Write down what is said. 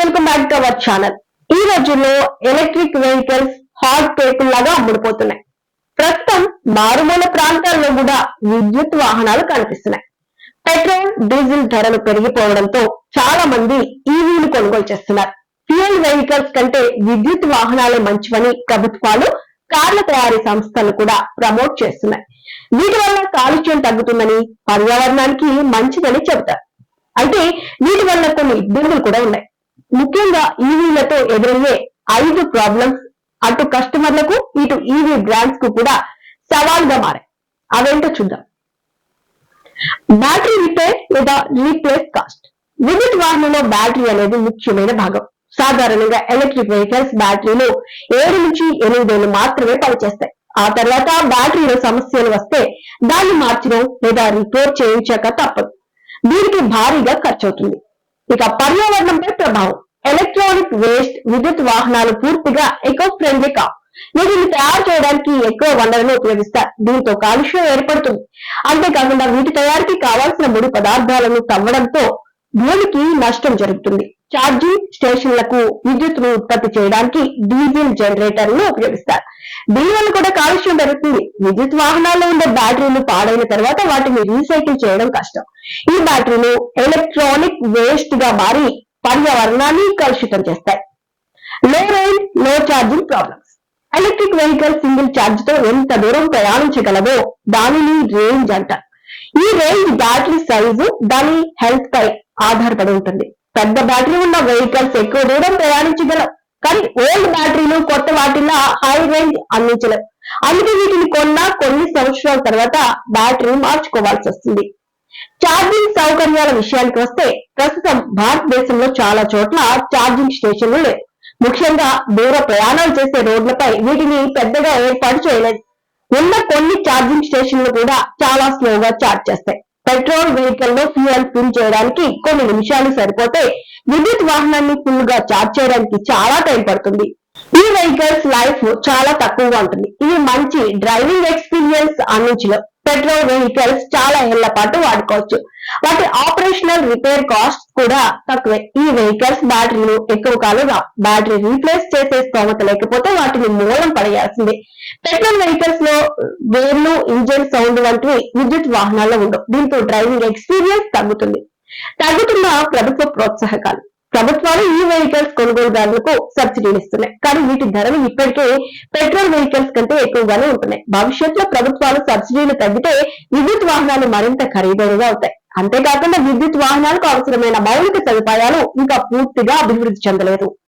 Welcome back to our channel ఈ రోజుల్లో electric vehicles hot కేకుల్ లాగా అమ్ముడుపోతున్నాయి ప్రస్తుతం మారుమూల ప్రాంతాల్లో కూడా విద్యుత్ వాహనాలు కనిపిస్తున్నాయి. పెట్రోల్ డీజిల్ ధరలు పెరిగిపోవడంతో చాలా మంది ఈవీలు కొనుగోలు చేస్తున్నారు. ఫ్యూయల్ వెహికల్స్ కంటే విద్యుత్ వాహనాలే మంచివని ప్రభుత్వాలు కార్ల తయారీ సంస్థలు కూడా ప్రమోట్ చేస్తున్నాయి. వీటి వల్ల కాలుష్యం తగ్గుతుందని పర్యావరణానికి మంచిదని చెబుతారు. అయితే వీటి వల్ల కొన్ని ఇబ్బందులు కూడా ఉన్నాయి. ముఖ్యంగా ఈవీలతో ఎదురయ్యే ఐదు ప్రాబ్లమ్స్ అటు కస్టమర్లకు ఇటు ఈవీ బ్రాండ్స్కు కూడా సవాల్గా మారాయి. అవేంటో చూద్దాం. బ్యాటరీ రిపేర్ లేదా రీప్లేస్ కాస్ట్ విద్యుత్ వాహనంలో బ్యాటరీ అనేది ముఖ్యమైన భాగం. సాధారణంగా ఎలక్ట్రిక్ వెహికల్స్ బ్యాటరీలు ఏడు నుంచి ఎనిమిది వేలు మాత్రమే పనిచేస్తాయి. ఆ తర్వాత బ్యాటరీలో సమస్యలు వస్తే దాన్ని మార్చడం లేదా రిపేర్ చేయించాక తప్పదు. దీనికి భారీగా ఖర్చు అవుతుంది ఇక పర్యావరణంపై ప్రభావం. ఎలక్ట్రానిక్ వేస్ట్ విద్యుత్ వాహనాలు పూర్తిగా ఎకో ఫ్రెండ్లీ కా? వీటిని తయారు చేయడానికి ఎక్కువ వనరులను ఉపయోగిస్తారు. దీంతో కాలుష్యం ఏర్పడుతుంది. అంతేకాకుండా వీటి తయారీకి కావాల్సిన ముడి పదార్థాలను తవ్వడంతో భూమికి నష్టం జరుగుతుంది. ఛార్జింగ్ స్టేషన్లకు విద్యుత్తును ఉత్పత్తి చేయడానికి డీజిల్ జనరేటర్ను ఉపయోగిస్తారు. దీనివల్ల కూడా కాలుష్యం పెరుగుతుంది. విద్యుత్ వాహనాల్లో ఉండే బ్యాటరీలు పాడైన తర్వాత వాటిని రీసైకిల్ చేయడం కష్టం. ఈ బ్యాటరీలు ఎలక్ట్రానిక్ వేస్ట్గా మారి పర్యావరణాన్ని కలుషితం చేస్తాయి. లో రైల్లో charging problems. Electric vehicle single ఛార్జ్తో ఎంత దూరం ప్రయాణించగలదో దానిని రేంజ్ అంటారు. ఈ రేంజ్ బ్యాటరీ సైజు దాని హెల్త్ పై ఆధారపడి ఉంటుంది. పెద్ద బ్యాటరీ ఉన్న వెహికల్స్ ఎక్కువ దూరం ప్రయాణించగలవు. కానీ ఓల్డ్ బ్యాటరీలు కొత్త వాటిల్లో హై రేంజ్ అందించలేదు అందుకే వీటిని కొన్నా కొన్ని సంవత్సరాల తర్వాత బ్యాటరీ మార్చుకోవాల్సి వస్తుంది. ఛార్జింగ్ సౌకర్యాల విషయానికి వస్తే ప్రస్తుతం భారతదేశంలో చాలా చోట్ల ఛార్జింగ్ స్టేషన్లు లేవు. ముఖ్యంగా దూర ప్రయాణాలు చేసే రోడ్లపై వీటిని పెద్దగా ఏర్పాటు చేయలేదు. ఉన్న కొన్ని ఛార్జింగ్ స్టేషన్లు కూడా చాలా స్లోగా ఛార్జ్ చేస్తాయి. పెట్రోల్ వెహికల్లో ఫ్యూయల్ ఫిల్ చేయడానికి కొన్ని నిమిషాలు సరిపోతే విద్యుత్ వాహనాన్ని ఫుల్గా చార్జ్ చేయడానికి చాలా టైం పడుతుంది. ఈ వెహికల్స్ లైఫ్ చాలా తక్కువగా ఉంటుంది. ఇవి మంచి డ్రైవింగ్ ఎక్స్పీరియన్స్ అందించలేవు పెట్రోల్ వెహికల్స్ చాలా ఏళ్ళ పాటు వాడుకోవచ్చు. వాటి ఆపరేషనల్ రిపేర్ కాస్ట్ కూడా తక్కువే. ఈ వెహికల్స్ బ్యాటరీలు ఎక్కువ కాలం రావు బ్యాటరీ రీప్లేస్ చేసే స్తోమత లేకపోతే వాటిని మూలం పడేయాల్సిందే. పెట్రోల్ వెహికల్స్లో వేర్లు ఇంజిన్ సౌండ్ వంటివి విద్యుత్ వాహనాల్లో ఉండవు. దీంతో డ్రైవింగ్ ఎక్స్పీరియన్స్ తగ్గుతుంది. తగ్గుతున్న ప్రభుత్వ ప్రోత్సాహకాలు. ప్రభుత్వాలు ఈ వెహికల్స్ కొనుగోలుదారులకు సబ్సిడీలు ఇస్తున్నాయి. కానీ వీటి ధరలు ఇప్పటికే పెట్రోల్ వెహికల్స్ కంటే ఎక్కువగానే ఉంటున్నాయి. భవిష్యత్తులో ప్రభుత్వాలు సబ్సిడీలు తగ్గితే విద్యుత్ వాహనాలు మరింత ఖరీదైనగా అవుతాయి. అంతేకాకుండా విద్యుత్ వాహనాలకు అవసరమైన మౌలిక సదుపాయాలు ఇంకా పూర్తిగా అభివృద్ధి చెందలేదు.